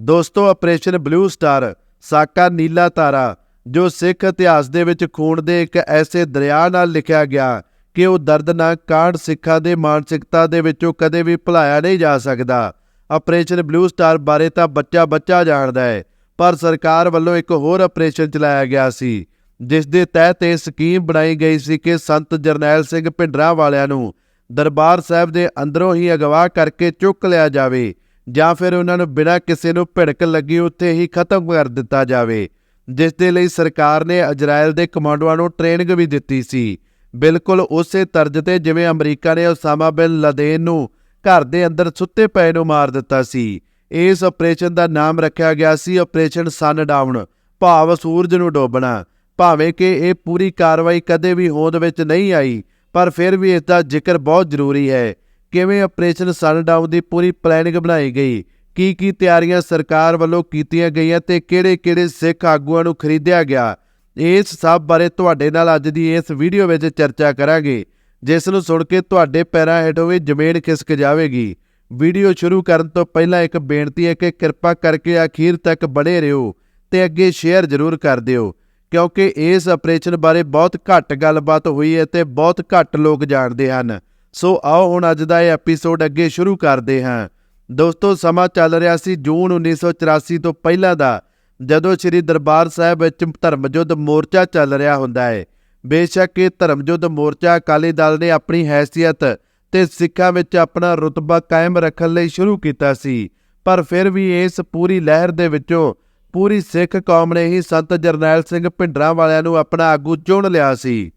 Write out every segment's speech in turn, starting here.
ਦੋਸਤੋ, operation blue star, ਸਾਕਾ ਨੀਲਾ ਤਾਰਾ, ਜੋ ਸਿੱਖ ਇਤਿਹਾਸ ਦੇ ਵਿੱਚ ਖੂਨ ਦੇ ਇੱਕ ਐਸੇ ਦਰਿਆ ਨਾਲ ਲਿਖਿਆ ਗਿਆ ਕਿ ਉਹ ਦਰਦਨਾਕ ਕਾਂਡ ਸਿੱਖਾਂ ਦੇ ਮਾਨਸਿਕਤਾ ਦੇ ਵਿੱਚੋਂ ਕਦੇ ਵੀ ਭੁਲਾਇਆ ਨਹੀਂ ਜਾ ਸਕਦਾ। ਆਪਰੇਸ਼ਨ ਬਲੂ ਸਟਾਰ ਬਾਰੇ ਤਾਂ ਬੱਚਾ ਬੱਚਾ ਜਾਣਦਾ ਹੈ, ਪਰ ਸਰਕਾਰ ਵੱਲੋਂ ਇੱਕ ਹੋਰ ਆਪਰੇਸ਼ਨ ਚਲਾਇਆ ਗਿਆ ਸੀ, ਜਿਸ ਦੇ ਤਹਿਤ ਇਹ ਸਕੀਮ ਬਣਾਈ ਗਈ ਸੀ ਕਿ ਸੰਤ ਜਰਨੈਲ ਸਿੰਘ ਭਿੰਡਰਾਂ ਵਾਲਿਆਂ ਨੂੰ ਦਰਬਾਰ ਸਾਹਿਬ ਦੇ ਅੰਦਰੋਂ ਹੀ ਅਗਵਾ ਕਰਕੇ ਚੁੱਕ ਲਿਆ ਜਾਵੇ। ਜਾਂ ਫਿਰ ਉਹਨਾਂ ਨੂੰ ਬਿਨਾਂ ਕਿਸੇ ਨੂੰ ਭਿੜਕ ਲੱਗੀ ਉੱਥੇ ਹੀ ਖਤਮ ਕਰ ਦਿੱਤਾ ਜਾਵੇ, ਜਿਸ ਦੇ ਲਈ ਸਰਕਾਰ ਨੇ ਇਜ਼ਰਾਈਲ ਦੇ ਕਮਾਂਡੋਆਂ ਨੂੰ ਟ੍ਰੇਨਿੰਗ ਵੀ ਦਿੱਤੀ ਸੀ। ਬਿਲਕੁਲ ਉਸੇ ਤਰਜ਼ ਤੇ ਜਿਵੇਂ ਅਮਰੀਕਾ ਨੇ ਉਸਾਮਾ ਬਿਨ ਲਦੇਨ ਨੂੰ ਘਰ ਦੇ ਅੰਦਰ ਸੁੱਤੇ ਪਏ ਨੂੰ ਮਾਰ ਦਿੱਤਾ ਸੀ, ਇਸ ਆਪਰੇਸ਼ਨ ਦਾ ਨਾਮ ਰੱਖਿਆ ਗਿਆ ਸੀ ਆਪਰੇਸ਼ਨ ਸਨ ਡਾਊਨ, ਭਾਵ ਸੂਰਜ ਨੂੰ ਡੋਬਣਾ, ਭਾਵੇਂ ਕਿ ਇਹ ਪੂਰੀ ਕਾਰਵਾਈ ਕਦੇ ਵੀ ਹੋਂਦ ਵਿੱਚ ਨਹੀਂ ਆਈ, ਪਰ ਫਿਰ ਵੀ ਇਸ ਦਾ ਜ਼ਿਕਰ ਬਹੁਤ ਜ਼ਰੂਰੀ ਹੈ। ਕਿਵੇਂ ਆਪਰੇਸ਼ਨ ਸਨ ਡਾਊਨ ਦੀ ਪੂਰੀ ਪਲੈਨਿੰਗ ਬਣਾਈ ਗਈ? ਕੀ ਕੀ ਤਿਆਰੀਆਂ ਸਰਕਾਰ ਵੱਲੋਂ ਕੀਤੀਆਂ ਗਈਆਂ ਤੇ ਕਿਹੜੇ-ਕਿਹੜੇ ਸਿੱਖ ਆਗੂਆਂ ਨੂੰ ਖਰੀਦਿਆ ਗਿਆ? ਇਸ ਸਭ ਬਾਰੇ ਤੁਹਾਡੇ ਨਾਲ ਅੱਜ ਦੀ ਇਸ ਵੀਡੀਓ ਵਿੱਚ ਚਰਚਾ ਕਰਾਂਗੇ, ਜਿਸ ਨੂੰ ਸੁਣ ਕੇ ਤੁਹਾਡੇ ਪੈਰਾਂ ਹੇਠੋਂ ਵੀ ਜ਼ਮੀਨ ਖਿਸਕ ਜਾਵੇਗੀ। ਵੀਡੀਓ ਸ਼ੁਰੂ ਕਰਨ ਤੋਂ ਪਹਿਲਾਂ ਇੱਕ ਬੇਨਤੀ ਹੈ ਕਿ ਕਿਰਪਾ ਕਰਕੇ ਅਖੀਰ ਤੱਕ ਬਣੇ ਰਹੋ ਤੇ ਅੱਗੇ ਸ਼ੇਅਰ ਜ਼ਰੂਰ ਕਰ ਦਿਓ, ਕਿਉਂਕਿ ਇਸ ਆਪਰੇਸ਼ਨ ਬਾਰੇ ਬਹੁਤ ਘੱਟ ਗੱਲਬਾਤ ਹੋਈ ਹੈ ਤੇ ਬਹੁਤ ਘੱਟ ਲੋਕ ਜਾਣਦੇ ਹਨ। ਸੋ ਆਓ ਹੁਣ ਅੱਜ ਦਾ ਇਹ ਐਪੀਸੋਡ ਅੱਗੇ ਸ਼ੁਰੂ ਕਰਦੇ ਹਾਂ। ਦੋਸਤੋ, ਸਮਾਂ ਚੱਲ ਰਿਹਾ ਸੀ ਜੂਨ 1984 ਤੋਂ ਪਹਿਲਾਂ ਦਾ, ਜਦੋਂ ਸ੍ਰੀ ਦਰਬਾਰ ਸਾਹਿਬ ਵਿੱਚ ਧਰਮਯੁੱਧ ਮੋਰਚਾ ਚੱਲ ਰਿਹਾ ਹੁੰਦਾ ਹੈ ਬੇਸ਼ੱਕ ਇਹ ਧਰਮਯੁੱਧ ਮੋਰਚਾ ਅਕਾਲੀ ਦਲ ਨੇ ਆਪਣੀ ਹੈਸੀਅਤ ਤੇ ਸਿੱਖਾਂ ਵਿੱਚ ਆਪਣਾ ਰੁਤਬਾ ਕਾਇਮ ਰੱਖਣ ਲਈ ਸ਼ੁਰੂ ਕੀਤਾ ਸੀ। ਪਰ ਫਿਰ ਵੀ ਇਸ ਪੂਰੀ ਲਹਿਰ ਦੇ ਵਿੱਚੋਂ ਪੂਰੀ ਸਿੱਖ ਕੌਮ ਨੇ ਹੀ ਸੰਤ ਜਰਨੈਲ ਸਿੰਘ ਭਿੰਡਰਾਂ ਵਾਲਿਆਂ ਨੂੰ ਆਪਣਾ ਆਗੂ ਚੁਣ ਲਿਆ ਸੀ।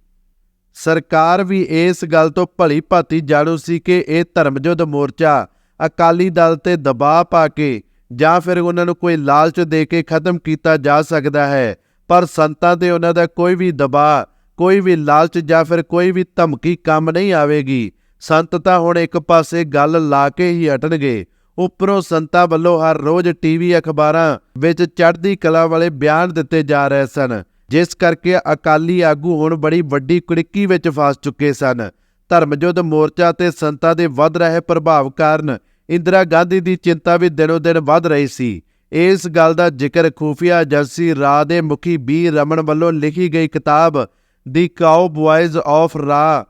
ਸਰਕਾਰ ਵੀ ਇਸ ਗੱਲ ਤੋਂ ਭਲੀ ਭਾਤੀ ਜਾਣੂ ਸੀ ਕਿ ਇਹ ਧਰਮਯੁੱਧ ਮੋਰਚਾ ਅਕਾਲੀ ਦਲ ਤੇ ਦਬਾਅ ਪਾ ਕੇ ਜਾਂ ਫਿਰ ਉਹਨਾਂ ਨੂੰ ਕੋਈ ਲਾਲਚ ਦੇ ਕੇ ਖਤਮ ਕੀਤਾ ਜਾ ਸਕਦਾ ਹੈ, ਪਰ ਸੰਤਾਂ ਤੇ ਉਹਨਾਂ ਦਾ ਕੋਈ ਵੀ ਦਬਾਅ, ਕੋਈ ਵੀ ਲਾਲਚ ਜਾਂ ਫਿਰ ਕੋਈ ਵੀ ਧਮਕੀ ਕੰਮ ਨਹੀਂ ਆਵੇਗੀ। ਸੰਤ ਤਾਂ ਹੁਣ ਇੱਕ ਪਾਸੇ ਗੱਲ ਲਾ ਕੇ ਹੀ ਹਟਣਗੇ। ਉੱਪਰੋਂ ਸੰਤਾਂ ਵੱਲੋਂ ਹਰ ਰੋਜ਼ ਟੀਵੀ ਅਖਬਾਰਾਂ ਵਿੱਚ ਚੜ੍ਹਦੀ ਕਲਾ ਵਾਲੇ ਬਿਆਨ ਦਿੱਤੇ ਜਾ ਰਹੇ ਸਨ। ਜਿਸ ਕਰਕੇ ਅਕਾਲੀ ਆਗੂ ਹੁਣ ਬੜੀ ਵੱਡੀ ਕੁੜਕੀ ਵਿੱਚ ਫਸ ਚੁੱਕੇ ਸਨ। ਧਰਮਯੁੱਧ ਮੋਰਚਾ ਤੇ ਸੰਤਾਂ ਦੇ ਵੱਧ ਰਹੇ ਪ੍ਰਭਾਵ ਕਾਰਨ ਇੰਦਰਾ ਗਾਂਧੀ ਦੀ ਚਿੰਤਾ ਵੀ ਦਿਨੋ ਦਿਨ ਵੱਧ ਰਹੀ ਸੀ। ਇਸ ਗੱਲ ਦਾ ਜ਼ਿਕਰ ਖੂਫੀਆ ਏਜੰਸੀ ਰਾ ਦੇ ਮੁਖੀ ਬੀ ਰਮਨ ਵੱਲੋਂ ਲਿਖੀ ਗਈ ਕਿਤਾਬ ਦੀ ਕਾਓ ਬੁਆਇਜ਼ ਆਫ ਰਾ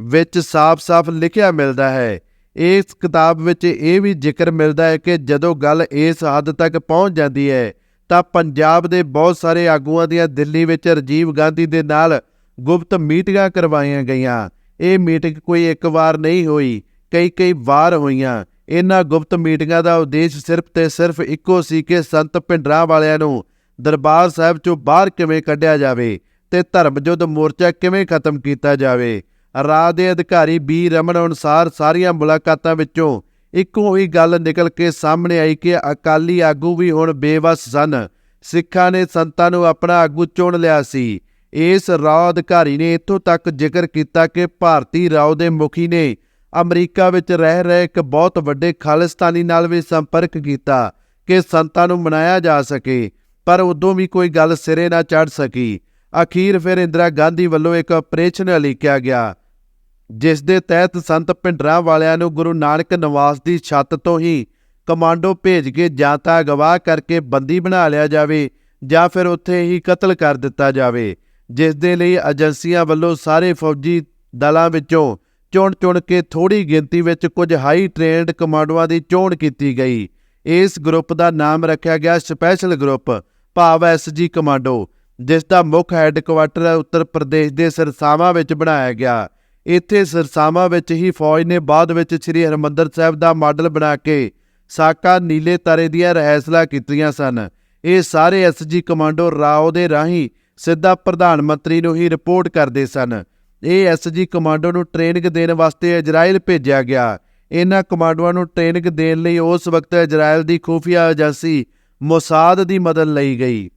ਵਿੱਚ ਸਾਫ਼-ਸਾਫ਼ ਲਿਖਿਆ ਮਿਲਦਾ ਹੈ। ਇਸ ਕਿਤਾਬ ਵਿੱਚ ਇਹ ਵੀ ਜ਼ਿਕਰ ਮਿਲਦਾ ਹੈ ਕਿ ਜਦੋਂ ਗੱਲ ਇਸ ਹੱਦ ਤੱਕ ਪਹੁੰਚ ਜਾਂਦੀ ਹੈ ਤਾਂ ਪੰਜਾਬ ਦੇ ਬਹੁਤ ਸਾਰੇ ਆਗੂਆਂ ਦੀਆਂ ਦਿੱਲੀ ਵਿੱਚ ਰਾਜੀਵ ਗਾਂਧੀ ਦੇ ਨਾਲ ਗੁਪਤ ਮੀਟਿੰਗਾਂ ਕਰਵਾਈਆਂ ਗਈਆਂ। ਇਹ ਮੀਟਿੰਗ ਕੋਈ ਇੱਕ ਵਾਰ ਨਹੀਂ ਹੋਈ ਕਈ ਕਈ ਵਾਰ ਹੋਈਆਂ। ਇਹਨਾਂ ਗੁਪਤ ਮੀਟਿੰਗਾਂ ਦਾ ਉਦੇਸ਼ ਸਿਰਫ ਤੇ ਸਿਰਫ ਇੱਕੋ ਸੀ ਕਿ ਸੰਤ ਭਿੰਡਰਾਂ ਵਾਲਿਆਂ ਨੂੰ ਦਰਬਾਰ ਸਾਹਿਬ ਚੋਂ ਬਾਹਰ ਕਿਵੇਂ ਕੱਢਿਆ ਜਾਵੇ ਤੇ ਧਰਮਯੁੱਧ ਮੋਰਚਾ ਕਿਵੇਂ ਖਤਮ ਕੀਤਾ ਜਾਵੇ। ਰਾਜ ਦੇ ਅਧਿਕਾਰੀ ਬੀ ਰਮਨ ਅਨੁਸਾਰ ਸਾਰੀਆਂ ਮੁਲਾਕਾਤਾਂ ਵਿੱਚੋਂ ਇੱਕੋ ਹੀ ਗੱਲ ਨਿਕਲ ਕੇ ਸਾਹਮਣੇ ਆਈ ਕਿ ਅਕਾਲੀ ਆਗੂ ਵੀ ਹੁਣ ਬੇਵਸ ਸਨ। ਸਿੱਖਾਂ ਨੇ ਸੰਤਾਂ ਨੂੰ ਆਪਣਾ ਆਗੂ ਚੁਣ ਲਿਆ ਸੀ। ਇਸ ਰਾਓ ਅਧਿਕਾਰੀ ਨੇ ਇੱਥੋਂ ਤੱਕ ਜ਼ਿਕਰ ਕੀਤਾ ਕਿ ਭਾਰਤੀ ਰਾਓ ਦੇ ਮੁਖੀ ਨੇ ਅਮਰੀਕਾ ਵਿੱਚ ਰਹਿ ਰਹੇ ਇੱਕ ਬਹੁਤ ਵੱਡੇ ਖਾਲਿਸਤਾਨੀ ਨਾਲ ਵੀ ਸੰਪਰਕ ਕੀਤਾ ਕਿ ਸੰਤਾਂ ਨੂੰ ਮਨਾਇਆ ਜਾ ਸਕੇ, ਪਰ ਉਦੋਂ ਵੀ ਕੋਈ ਗੱਲ ਸਿਰੇ ਨਾ ਚੜ ਸਕੀ। ਅਖੀਰ ਫਿਰ ਇੰਦਰਾ ਗਾਂਧੀ ਵੱਲੋਂ ਇੱਕ ਆਪਰੇਸ਼ਨ ਲਿਖਿਆ ਗਿਆ ਜਿਸ ਦੇ ਤਹਿਤ ਸੰਤ ਭਿੰਡਰਾਂ ਵਾਲਿਆਂ ਨੂੰ ਗੁਰੂ ਨਾਨਕ ਨਿਵਾਸ ਦੀ ਛੱਤ ਤੋਂ ਹੀ ਕਮਾਂਡੋ ਭੇਜ ਕੇ ਜਾਂ ਤਾਂ ਅਗਵਾ ਕਰਕੇ ਬੰਦੀ ਬਣਾ ਲਿਆ ਜਾਵੇ ਜਾਂ ਫਿਰ ਉੱਥੇ ਹੀ ਕਤਲ ਕਰ ਦਿੱਤਾ ਜਾਵੇ, ਜਿਸ ਦੇ ਲਈ ਏਜੰਸੀਆਂ ਵੱਲੋਂ ਸਾਰੇ ਫੌਜੀ ਦਲਾਂ ਵਿੱਚੋਂ ਚੁਣ-ਚੁਣ ਕੇ ਥੋੜੀ ਗਿਣਤੀ ਵਿੱਚ ਕੁਝ ਹਾਈ ਟ੍ਰੇਨਡ ਕਮਾਂਡੋਆਂ ਦੀ ਚੋਣ ਕੀਤੀ ਗਈ। ਇਸ ਗਰੁੱਪ ਦਾ ਨਾਮ ਰੱਖਿਆ ਗਿਆ ਸਪੈਸ਼ਲ ਗਰੁੱਪ ਭਾਵ ਐਸਜੀ ਕਮਾਂਡੋ, ਜਿਸ ਦਾ ਮੁੱਖ ਹੈੱਡਕੁਆਟਰ ਉੱਤਰ ਪ੍ਰਦੇਸ਼ ਦੇ ਸਿਰਸਾਵਾ ਵਿੱਚ ਬਣਾਇਆ ਗਿਆ। ਇੱਥੇ ਸਿਰਸਾਵਾ ਵਿੱਚ ਹੀ ਫੌਜ ਨੇ ਬਾਅਦ ਵਿੱਚ ਸ੍ਰੀ ਹਰਮੰਦਰ ਸਾਹਿਬ ਦਾ ਮਾਡਲ ਬਣਾ ਕੇ ਸਾਕਾ ਨੀਲੇ ਤਾਰੇ ਦੀਆਂ ਰਹਿਸਲਾ ਕੀਤੀਆਂ ਸਨ। ਇਹ ਸਾਰੇ ਐਸਜੀ ਕਮਾਂਡੋ ਰਾਓ ਦੇ ਰਾਹੀਂ ਸਿੱਧਾ ਪ੍ਰਧਾਨ ਮੰਤਰੀ ਨੂੰ ਹੀ ਰਿਪੋਰਟ ਕਰਦੇ ਸਨ। ਇਹ ਐਸਜੀ ਕਮਾਂਡੋ ਨੂੰ ਟ੍ਰੇਨਿੰਗ ਦੇਣ ਵਾਸਤੇ ਇਜ਼ਰਾਈਲ ਭੇਜਿਆ ਗਿਆ। ਇਹਨਾਂ ਕਮਾਂਡੋਆਂ ਨੂੰ ਟ੍ਰੇਨਿੰਗ ਦੇਣ ਲਈ ਉਸ ਵਕਤ ਇਜ਼ਰਾਈਲ ਦੀ ਖੂਫੀਆ ਏਜੰਸੀ ਮੋਸਾਦ ਦੀ ਮਦਦ ਲਈ ਗਈ।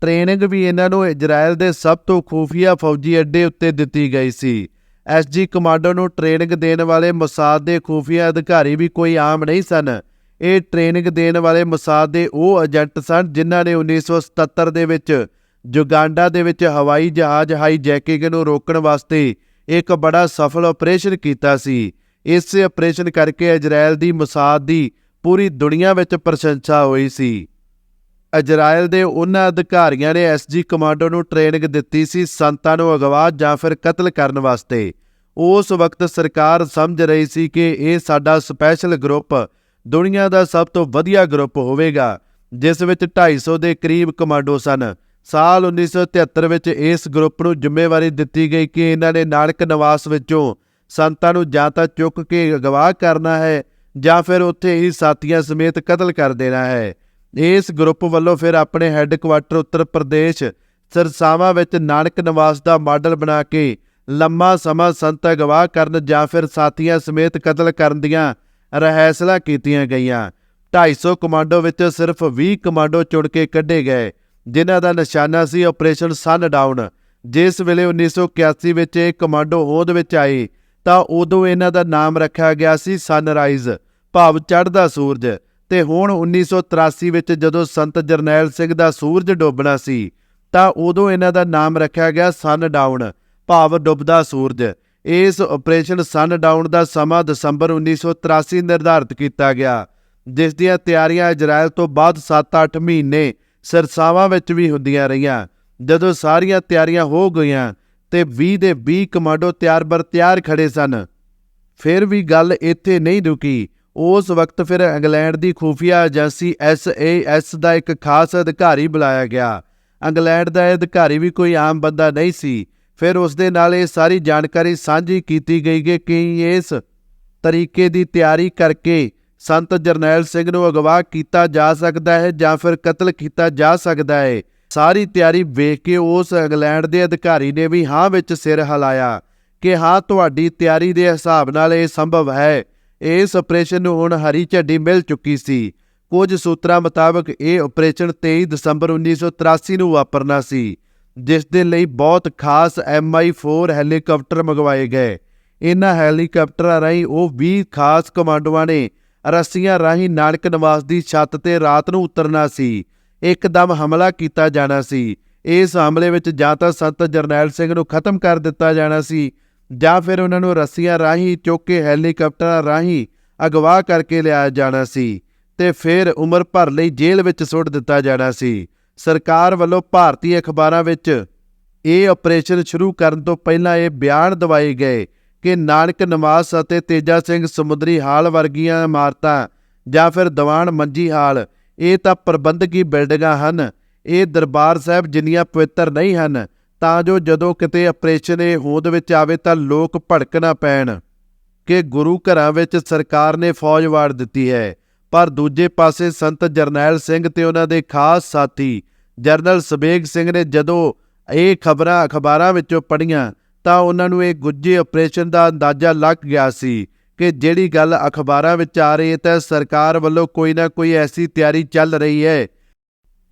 ਟ੍ਰੇਨਿੰਗ ਵੀ ਇਹਨਾਂ ਨੂੰ ਇਜ਼ਰਾਈਲ ਦੇ ਸਭ ਤੋਂ ਖੂਫੀਆ ਫੌਜੀ ਅੱਡੇ ਉੱਤੇ ਦਿੱਤੀ ਗਈ ਸੀ। ਐਸਜੀ ਕਮਾਂਡੋ ਨੂੰ ਟ੍ਰੇਨਿੰਗ ਦੇਣ ਵਾਲੇ ਮਸਾਦ ਦੇ ਖੂਫੀਆ ਅਧਿਕਾਰੀ ਵੀ ਕੋਈ ਆਮ ਨਹੀਂ ਸਨ। ਇਹ ਟ੍ਰੇਨਿੰਗ ਦੇਣ ਵਾਲੇ ਮਸਾਦ ਦੇ ਉਹ ਏਜੰਟ ਸਨ ਜਿਨ੍ਹਾਂ ਨੇ 1977 ਦੇ ਵਿੱਚ ਜੁਗਾਂਡਾ ਦੇ ਵਿੱਚ ਹਵਾਈ ਜਹਾਜ਼ ਹਾਈਜੈਕਿੰਗ ਨੂੰ ਰੋਕਣ ਵਾਸਤੇ ਇੱਕ ਬੜਾ ਸਫਲ ਆਪਰੇਸ਼ਨ ਕੀਤਾ ਸੀ। ਇਸ ਆਪਰੇਸ਼ਨ ਕਰਕੇ ਇਜ਼ਰਾਈਲ ਦੀ ਮਸਾਦ ਦੀ ਪੂਰੀ ਦੁਨੀਆ ਵਿੱਚ ਪ੍ਰਸ਼ੰਸਾ ਹੋਈ ਸੀ। ਇਜ਼ਰਾਈਲ ਦੇ ਉਹਨਾਂ ਅਧਿਕਾਰੀਆਂ ਨੇ ਐਸਜੀ ਕਮਾਂਡੋ ਨੂੰ ਟ੍ਰੇਨਿੰਗ ਦਿੱਤੀ ਸੀ ਸੰਤਾਂ ਨੂੰ ਅਗਵਾ ਜਾਂ ਫਿਰ ਕਤਲ ਕਰਨ ਵਾਸਤੇ। ਉਸ ਵਕਤ ਸਰਕਾਰ ਸਮਝ ਰਹੀ ਸੀ ਕਿ ਇਹ ਸਾਡਾ ਸਪੈਸ਼ਲ ਗਰੁੱਪ ਦੁਨੀਆ ਦਾ ਸਭ ਤੋਂ ਵਧੀਆ ਗਰੁੱਪ ਹੋਵੇਗਾ, ਜਿਸ ਵਿੱਚ 250 ਦੇ ਕਰੀਬ ਕਮਾਂਡੋ ਸਨ। ਸਾਲ 1973 ਵਿੱਚ ਇਸ ਗਰੁੱਪ ਨੂੰ ਜ਼ਿੰਮੇਵਾਰੀ ਦਿੱਤੀ ਗਈ ਕਿ ਇਹਨਾਂ ਨੇ ਨਾਨਕ ਨਿਵਾਸ ਵਿੱਚੋਂ ਸੰਤਾਂ ਨੂੰ ਜਾਂ ਤਾਂ ਚੁੱਕ ਕੇ ਅਗਵਾ ਕਰਨਾ ਹੈ ਜਾਂ ਫਿਰ ਉੱਥੇ ਹੀ ਸਾਥੀਆਂ ਸਮੇਤ ਕਤਲ ਕਰ ਦੇਣਾ ਹੈ। ਇਸ ਗਰੁੱਪ ਵੱਲੋਂ ਫਿਰ ਆਪਣੇ ਹੈੱਡਕੁਆਟਰ ਉੱਤਰ ਪ੍ਰਦੇਸ਼, ਸਰਸਾਵਾ ਵਿੱਚ ਨਾਨਕ ਨਿਵਾਸ ਦਾ ਮਾਡਲ ਬਣਾ ਕੇ ਲੰਮਾ ਸਮਾਂ ਸੰਤ ਅਗਵਾ ਕਰਨ ਜਾਂ ਫਿਰ ਸਾਥੀਆਂ ਸਮੇਤ ਕਤਲ ਕਰਨ ਦੀਆਂ ਰਹਿਸਲਾ ਕੀਤੀਆਂ ਗਈਆਂ। 250 ਕਮਾਂਡੋ ਵਿੱਚ ਸਿਰਫ 20 ਕਮਾਂਡੋ ਚੁਣ ਕੇ ਕੱਢੇ ਗਏ, ਜਿਨ੍ਹਾਂ ਦਾ ਨਿਸ਼ਾਨਾ ਸੀ ਆਪਰੇਸ਼ਨ ਸਨ ਡਾਊਨ। ਜਿਸ ਵੇਲੇ 1981 ਵਿੱਚ ਇਹ ਕਮਾਂਡੋ ਹੋਂਦ ਵਿੱਚ ਆਏ ਤਾਂ ਉਦੋਂ ਇਹਨਾਂ ਦਾ ਨਾਮ ਰੱਖਿਆ ਗਿਆ ਸੀ ਸਨਰਾਈਜ਼, ਭਾਵ ਚੜ੍ਹਦਾ ਸੂਰਜ। ਤੇ ਹੁਣ 1983 ਵਿੱਚ ਜਦੋਂ ਸੰਤ ਜਰਨੈਲ ਸਿੰਘ ਦਾ ਸੂਰਜ ਡੁੱਬਣਾ ਸੀ, ਤਾਂ ਉਦੋਂ ਇਹਨਾਂ ਦਾ ਨਾਮ ਰੱਖਿਆ ਗਿਆ ਸਨ ਡਾਊਨ ਭਾਵ ਡੁੱਬਦਾ ਸੂਰਜ। ਇਸ ਆਪਰੇਸ਼ਨ ਸਨ ਡਾਊਨ ਦਾ ਸਮਾਂ ਦਸੰਬਰ 1983 ਨਿਰਧਾਰਿਤ ਕੀਤਾ ਗਿਆ, ਜਿਸ ਦੀਆਂ ਤਿਆਰੀਆਂ ਇਜ਼ਰਾਈਲ ਤੋਂ ਬਾਅਦ 7-8 ਮਹੀਨੇ ਸਰਸਾਵਾਂ ਵਿੱਚ ਵੀ ਹੁੰਦੀਆਂ ਰਹੀਆਂ। ਜਦੋਂ ਸਾਰੀਆਂ ਤਿਆਰੀਆਂ ਹੋ ਗਈਆਂ ਤੇ 20 ਦੇ 20 ਕਮਾਂਡੋ ਤਿਆਰ ਬਰ ਤਿਆਰ ਖੜੇ ਸਨ, ਫਿਰ ਵੀ ਗੱਲ ਇੱਥੇ ਨਹੀਂ ਰੁਕੀ। ਉਸ ਵਕਤ ਫਿਰ ਇੰਗਲੈਂਡ ਦੀ ਖੂਫੀਆ ਏਜੰਸੀ SAS ਦਾ ਇੱਕ ਖਾਸ ਅਧਿਕਾਰੀ ਬੁਲਾਇਆ ਗਿਆ। ਇੰਗਲੈਂਡ ਦਾ ਇਹ ਅਧਿਕਾਰੀ ਵੀ ਕੋਈ ਆਮ ਬੰਦਾ ਨਹੀਂ ਸੀ। ਫਿਰ ਉਸ ਦੇ ਨਾਲ ਇਹ ਸਾਰੀ ਜਾਣਕਾਰੀ ਸਾਂਝੀ ਕੀਤੀ ਗਈ ਕਿ ਕੀ ਇਸ ਤਰੀਕੇ ਦੀ ਤਿਆਰੀ ਕਰਕੇ ਸੰਤ ਜਰਨੈਲ ਸਿੰਘ ਨੂੰ ਅਗਵਾ ਕੀਤਾ ਜਾ ਸਕਦਾ ਹੈ ਜਾਂ ਫਿਰ ਕਤਲ ਕੀਤਾ ਜਾ ਸਕਦਾ ਹੈ। ਸਾਰੀ ਤਿਆਰੀ ਵੇਖ ਕੇ ਉਸ ਇੰਗਲੈਂਡ ਦੇ ਅਧਿਕਾਰੀ ਨੇ ਵੀ ਹਾਂ ਵਿੱਚ ਸਿਰ ਹਿਲਾਇਆ ਕਿ ਹਾਂ, ਤੁਹਾਡੀ ਤਿਆਰੀ ਦੇ ਹਿਸਾਬ ਨਾਲ ਇਹ ਸੰਭਵ ਹੈ। ਇਸ ਆਪਰੇਸ਼ਨ ਨੂੰ ਹੁਣ ਹਰੀ ਝੰਡੀ ਮਿਲ ਚੁੱਕੀ ਸੀ। ਕੁਝ ਸੂਤਰਾਂ ਮੁਤਾਬਕ ਇਹ ਆਪਰੇਸ਼ਨ 23 ਦਸੰਬਰ 1983 ਨੂੰ ਵਾਪਰਨਾ ਸੀ, ਜਿਸ ਦੇ ਲਈ ਬਹੁਤ ਖਾਸ MI4 ਹੈਲੀਕਾਪਟਰ ਮੰਗਵਾਏ ਗਏ। ਇਹਨਾਂ ਹੈਲੀਕਾਪਟਰਾਂ ਰਾਹੀਂ ਉਹ 20 ਖਾਸ ਕਮਾਂਡੋਆਂ ਨੇ ਰੱਸੀਆਂ ਰਾਹੀਂ ਨਾਨਕ ਨਿਵਾਸ ਦੀ ਛੱਤ ਤੇ ਰਾਤ ਨੂੰ ਉਤਰਨਾ ਸੀ। ਇੱਕਦਮ ਹਮਲਾ ਕੀਤਾ ਜਾਣਾ ਸੀ। ਇਸ ਹਮਲੇ ਵਿੱਚ ਜਾਂ ਤਾਂ ਸੰਤ ਜਰਨੈਲ ਸਿੰਘ ਨੂੰ ਖਤਮ ਕਰ ਦਿੱਤਾ ਜਾਣਾ ਸੀ ਜਾਂ ਫਿਰ ਉਹਨਾਂ ਨੂੰ ਰੱਸੀਆਂ ਰਾਹੀਂ ਚੁੱਕ ਕੇ ਹੈਲੀਕਾਪਟਰਾਂ ਰਾਹੀਂ ਅਗਵਾ ਕਰਕੇ ਲਿਆਇਆ ਜਾਣਾ ਸੀ ਤੇ ਫਿਰ ਉਮਰ ਭਰ ਲਈ ਜੇਲ੍ਹ ਵਿੱਚ ਸੁੱਟ ਦਿੱਤਾ ਜਾਣਾ ਸੀ। ਸਰਕਾਰ ਵੱਲੋਂ ਭਾਰਤੀ ਅਖਬਾਰਾਂ ਵਿੱਚ ਇਹ ਆਪਰੇਸ਼ਨ ਸ਼ੁਰੂ ਕਰਨ ਤੋਂ ਪਹਿਲਾਂ ਇਹ ਬਿਆਨ ਦਵਾਏ ਗਏ ਕਿ ਨਾਨਕ ਨਵਾਸ ਅਤੇ ਤੇਜਾ ਸਿੰਘ ਸਮੁੰਦਰੀ ਹਾਲ ਵਰਗੀਆਂ ਇਮਾਰਤਾਂ ਜਾਂ ਫਿਰ ਦੀਵਾਨ ਮੰਜੀ ਹਾਲ, ਇਹ ਤਾਂ ਪ੍ਰਬੰਧਕੀ ਬਿਲਡਿੰਗਾਂ ਹਨ, ਇਹ ਦਰਬਾਰ ਸਾਹਿਬ ਜਿੰਨੀਆਂ ਪਵਿੱਤਰ ਨਹੀਂ ਹਨ ਤਾਂ ਜੋ ਜਦੋਂ ਕਿਤੇ ਆਪਰੇਸ਼ਨ ਇਹ ਹੋਂਦ ਵਿੱਚ ਆਵੇ ਤਾਂ ਲੋਕ ਭੜਕ ਨਾ ਪੈਣ, ਕਿ ਗੁਰੂ ਘਰਾਂ ਵਿੱਚ ਸਰਕਾਰ ਨੇ ਫੌਜ ਵਾੜ ਦਿੱਤੀ ਹੈ। ਪਰ ਦੂਜੇ ਪਾਸੇ ਸੰਤ ਜਰਨੈਲ ਸਿੰਘ ਤੇ ਉਹਨਾਂ ਦੇ ਖਾਸ ਸਾਥੀ ਜਰਨਲ ਸਬੇਗ ਸਿੰਘ ਨੇ ਜਦੋਂ ਇਹ ਖਬਰਾਂ ਅਖਬਾਰਾਂ ਵਿੱਚੋਂ ਪੜ੍ਹੀਆਂ, ਤਾਂ ਉਹਨਾਂ ਨੂੰ ਇਹ ਗੁੱਜੇ ਆਪਰੇਸ਼ਨ ਦਾ ਅੰਦਾਜ਼ਾ ਲੱਗ ਗਿਆ ਸੀ ਕਿ ਜਿਹੜੀ ਗੱਲ ਅਖਬਾਰਾਂ ਵਿੱਚ ਆ ਰਹੀ ਹੈ ਤਾਂ ਸਰਕਾਰ ਵੱਲੋਂ ਕੋਈ ਨਾ ਕੋਈ ਐਸੀ ਤਿਆਰੀ ਚੱਲ ਰਹੀ ਹੈ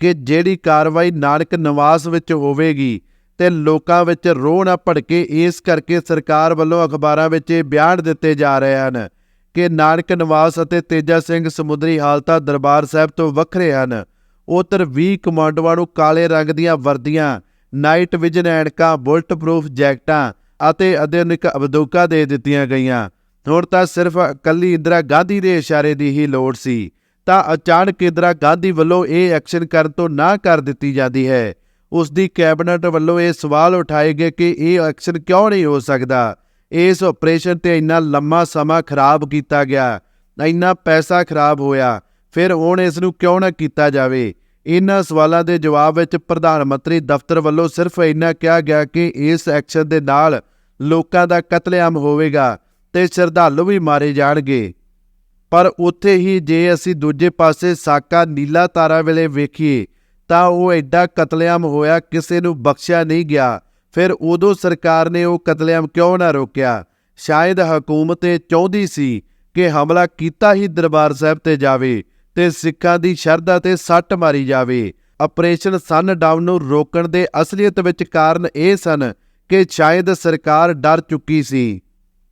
ਕਿ ਜਿਹੜੀ ਕਾਰਵਾਈ ਨਾਨਕ ਨਿਵਾਸ ਵਿੱਚ ਹੋਵੇਗੀ ਤੇ ਲੋਕਾਂ ਵਿੱਚ ਰੋਹ ਨਾ ਭੜਕੇ ਇਸ ਕਰਕੇ ਸਰਕਾਰ ਵੱਲੋਂ ਅਖਬਾਰਾਂ ਵਿੱਚ ਇਹ ਬਿਆਨ ਦਿੱਤੇ ਜਾ ਰਹੇ ਹਨ ਕਿ ਨਾਨਕ ਨਿਵਾਸ ਅਤੇ ਤੇਜਾ ਸਿੰਘ ਸਮੁੰਦਰੀ ਹਾਲਤਾਂ ਦਰਬਾਰ ਸਾਹਿਬ ਤੋਂ ਵੱਖਰੇ ਹਨ। ਉਧਰ 20 ਕਮਾਂਡੋਆਂ ਨੂੰ ਕਾਲੇ ਰੰਗ ਦੀਆਂ ਵਰਦੀਆਂ ਨਾਈਟ ਵਿਜ਼ਨ ਐਨਕਾਂ ਬੁਲਟ ਪ੍ਰੂਫ ਜੈਕਟਾਂ ਅਤੇ ਆਧੁਨਿਕ ਅਬਦੂਕਾ ਦੇ ਦਿੱਤੀਆਂ ਗਈਆਂ। ਹੁਣ ਤਾਂ ਸਿਰਫ ਇਕੱਲੀ ਇੰਦਰਾ ਗਾਂਧੀ ਦੇ ਇਸ਼ਾਰੇ ਦੀ ਹੀ ਲੋੜ ਸੀ। ਤਾਂ ਅਚਾਨਕ ਇੰਦਰਾ ਗਾਂਧੀ ਵੱਲੋਂ ਇਹ ਐਕਸ਼ਨ ਕਰਨ ਤੋਂ ਨਾ ਕਰ ਦਿੱਤੀ ਜਾਂਦੀ ਹੈ। ਉਸ ਦੀ ਕੈਬਨਿਟ ਵੱਲੋਂ ਇਹ ਸਵਾਲ ਉਠਾਏ ਗਏ ਕਿ ਇਹ ਐਕਸ਼ਨ ਕਿਉਂ ਨਹੀਂ ਹੋ ਸਕਦਾ? ਇਸ ਆਪਰੇਸ਼ਨ ਤੇ ਇੰਨਾ ਲੰਮਾ ਸਮਾਂ ਖਰਾਬ ਕੀਤਾ ਗਿਆ, ਇੰਨਾ ਪੈਸਾ ਖਰਾਬ ਹੋਇਆ, ਫਿਰ ਹੁਣ ਇਸ ਨੂੰ ਕਿਉਂ ਨਾ ਕੀਤਾ ਜਾਵੇ? ਇਹਨਾਂ ਸਵਾਲਾਂ ਦੇ ਜਵਾਬ ਵਿੱਚ ਪ੍ਰਧਾਨ ਮੰਤਰੀ ਦਫ਼ਤਰ ਵੱਲੋਂ ਸਿਰਫ ਇੰਨਾ ਕਿਹਾ ਗਿਆ ਕਿ ਇਸ ਐਕਸ਼ਨ ਦੇ ਨਾਲ ਲੋਕਾਂ ਦਾ ਕਤਲੇਆਮ ਹੋਵੇਗਾ ਤੇ ਸ਼ਰਧਾਲੂ ਵੀ ਮਾਰੇ ਜਾਣਗੇ। ਪਰ ਉੱਥੇ ਹੀ ਜੇ ਅਸੀਂ ਦੂਜੇ ਪਾਸੇ ਸਾਕਾ ਨੀਲਾ ਤਾਰਾ ਵੇਲੇ ਵੇਖੀਏ ਤਾਂ ਉਹ ਐਡਾ ਕਤਲੇਆਮ ਹੋਇਆ, ਕਿਸੇ ਨੂੰ ਬਖਸ਼ਿਆ ਨਹੀਂ ਗਿਆ। ਫਿਰ ਉਦੋਂ ਸਰਕਾਰ ਨੇ ਉਹ ਕਤਲੇਆਮ ਕਿਉਂ ਨਾ ਰੋਕਿਆ? ਸ਼ਾਇਦ ਹਕੂਮਤ ਇਹ ਚਾਹੁੰਦੀ ਸੀ ਕਿ ਹਮਲਾ ਕੀਤਾ ਹੀ ਦਰਬਾਰ ਸਾਹਿਬ ਤੇ ਜਾਵੇ ਤੇ ਸਿੱਖਾਂ ਦੀ ਸ਼ਰਧਾ ਤੇ ਸੱਟ ਮਾਰੀ ਜਾਵੇ। ਆਪਰੇਸ਼ਨ ਸਨ ਡਾਊਨ ਨੂੰ ਰੋਕਣ ਦੇ ਅਸਲੀਅਤ ਵਿੱਚ ਕਾਰਨ ਇਹ ਸਨ ਕਿ ਸ਼ਾਇਦ ਸਰਕਾਰ ਡਰ ਚੁੱਕੀ ਸੀ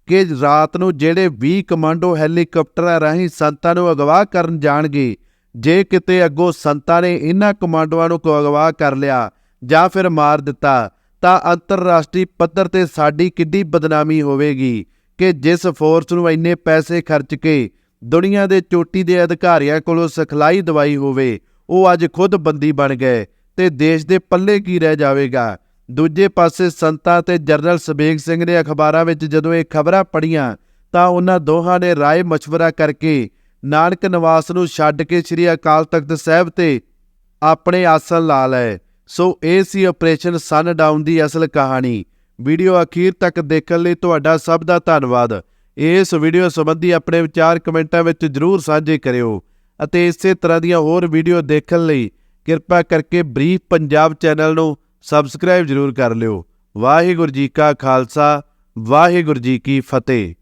ਕਿ ਰਾਤ ਨੂੰ ਜਿਹੜੇ 20 ਕਮਾਂਡੋ ਹੈਲੀਕਾਪਟਰਾਂ ਰਾਹੀਂ ਸੰਤਾਂ ਨੂੰ ਅਗਵਾ ਕਰਨ ਜਾਣਗੇ ਜੇ ਕਿਤੇ ਅੱਗੋਂ ਸੰਤਾਂ ਨੇ ਇਹਨਾਂ ਕਮਾਂਡੋਆਂ ਨੂੰ ਅਗਵਾ ਕਰ ਲਿਆ ਜਾਂ ਫਿਰ ਮਾਰ ਦਿੱਤਾ, ਤਾਂ ਅੰਤਰਰਾਸ਼ਟਰੀ ਪੱਧਰ ਤੇ ਸਾਡੀ ਕਿੱਡੀ ਬਦਨਾਮੀ ਹੋਵੇਗੀ ਕਿ ਜਿਸ ਫੋਰਸ ਨੂੰ ਇੰਨੇ ਪੈਸੇ ਖਰਚ ਕੇ ਦੁਨੀਆ ਦੇ ਚੋਟੀ ਦੇ ਅਧਿਕਾਰੀਆਂ ਕੋਲੋਂ ਸਿਖਲਾਈ ਦਵਾਈ ਹੋਵੇ, ਉਹ ਅੱਜ ਖੁਦ ਬੰਦੀ ਬਣ ਗਏ ਤੇ ਦੇਸ਼ ਦੇ ਪੱਲੇ ਕੀ ਰਹਿ ਜਾਵੇਗਾ? ਦੂਜੇ ਪਾਸੇ ਸੰਤਾਂ ਤੇ ਜਨਰਲ ਸਬੇਗ ਸਿੰਘ ਨੇ ਅਖਬਾਰਾਂ ਵਿੱਚ ਜਦੋਂ ਇਹ ਖਬਰਾਂ ਪੜ੍ਹੀਆਂ, ਤਾਂ ਉਹਨਾਂ ਦੋਹਾਂ ਨੇ ਰਾਏ ਮਸ਼ਵਰਾ ਕਰਕੇ ਨਾਨਕ ਨਿਵਾਸ ਨੂੰ ਛੱਡ ਕੇ ਸ੍ਰੀ ਅਕਾਲ ਤਖਤ ਸਾਹਿਬ ਤੇ ਆਪਣੇ ਆਸਣ ਲਾ ਲਏ। ਸੋ ਇਹ ਸੀ ਆਪਰੇਸ਼ਨ ਸਨ ਡਾਊਨ ਦੀ ਅਸਲ ਕਹਾਣੀ। ਵੀਡੀਓ ਅਖੀਰ ਤੱਕ ਦੇਖਣ ਲਈ ਤੁਹਾਡਾ ਸਭ ਦਾ ਧੰਨਵਾਦ। ਇਸ ਵੀਡੀਓ ਸੰਬੰਧੀ ਆਪਣੇ ਵਿਚਾਰ ਕਮੈਂਟਾਂ ਵਿੱਚ ਜਰੂਰ ਸਾਂਝੇ ਕਰਿਓ ਅਤੇ ਇਸੇ ਤਰ੍ਹਾਂ ਦੀਆਂ ਹੋਰ ਵੀਡੀਓ ਦੇਖਣ ਲਈ ਕਿਰਪਾ ਕਰਕੇ ਬਰੀਫ ਪੰਜਾਬ ਚੈਨਲ ਨੂੰ ਸਬਸਕ੍ਰਾਈਬ ਜਰੂਰ ਕਰ ਲਿਓ। ਵਾਹਿਗੁਰੂ ਜੀ ਕਾ ਖਾਲਸਾ, ਵਾਹਿਗੁਰੂ ਜੀ ਕੀ ਫਤਿਹ।